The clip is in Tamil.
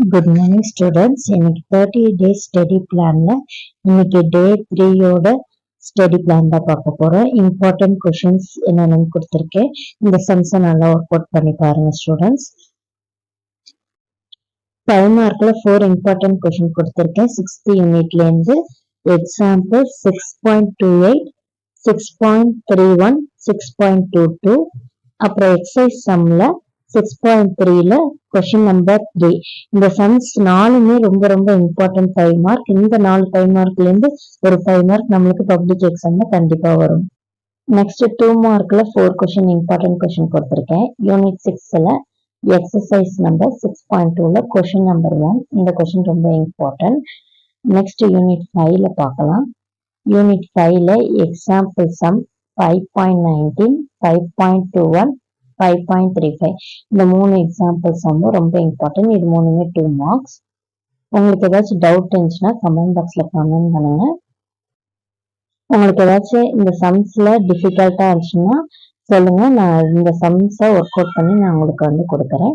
குட் மார்னிங் ஸ்டூடெண்ட்ஸ் இன்னைக்கு தேர்ட்டி டேஸ் ஸ்டடி பிளான்ல இன்னைக்கு டே த்ரீயோட ஸ்டடி பிளான் தான் பார்க்க போறோம். இம்பார்ட்டன்ட் கொஷின்ஸ் என்னென்னு கொடுத்துருக்கேன். இந்த சம்ஸை நல்லா ஒர்க் அவுட் பண்ணி பாருங்க ஸ்டூடெண்ட்ஸ் ஃபைவ் மார்க்ல ஃபோர் இம்பார்ட்டன்ட் கொஷின் கொடுத்துருக்கேன். சிக்ஸ்த் யூனிட்ல இருந்து example six point two eight six point three one six point two two அப்புறம் எக்ஸசைஸ் சம்ல சிக்ஸ் பாயிண்ட் த்ரீல கொஷின் நம்பர் த்ரீ இந்த சம்ஸ் நாலுமே ரொம்ப ரொம்ப இம்பார்ட்டன்ட் ஃபைவ் மார்க் இந்த நாலு ஃபைவ் மார்க்ல இருந்து ஒரு ஃபைவ் மார்க் நம்மளுக்கு பப்ளிக் எக்ஸாம்ல கண்டிப்பா வரும். நெக்ஸ்ட் டூ மார்க்ல ஃபோர் கொஷின் இம்பார்ட்டன்ட் கொஷின் கொடுத்துருக்கேன். யூனிட் சிக்ஸ்ல எக்ஸசைஸ் நம்பர் சிக்ஸ் பாயிண்ட் டூல கொஷின் நம்பர் ஒன் இந்த கொஷின் ரொம்ப இம்பார்ட்டன்ட் நெக்ஸ்ட் யூனிட் ஃபைவ்ல பார்க்கலாம். யூனிட் ஃபைவ்ல example sum five point nineteen five point two one five point three five இந்த மூணு எக்ஸாம்பிள்ஸ் வந்து ரொம்ப இம்பார்ட்டன்ட் இது மூணுமே டூ மார்க்ஸ் உங்களுக்கு ஏதாச்சும் டவுட் இருந்துச்சுன்னா கமெண்ட் பாக்ஸில் கமெண்ட் பண்ணுங்கள் உங்களுக்கு ஏதாச்சும் இந்த சம்ஸில் டிஃபிகல்ட்டாக இருந்துச்சுன்னா சொல்லுங்கள் நான் இந்த சம்ஸை ஒர்க் அவுட் பண்ணி நான் உங்களுக்கு வந்து கொடுக்குறேன்.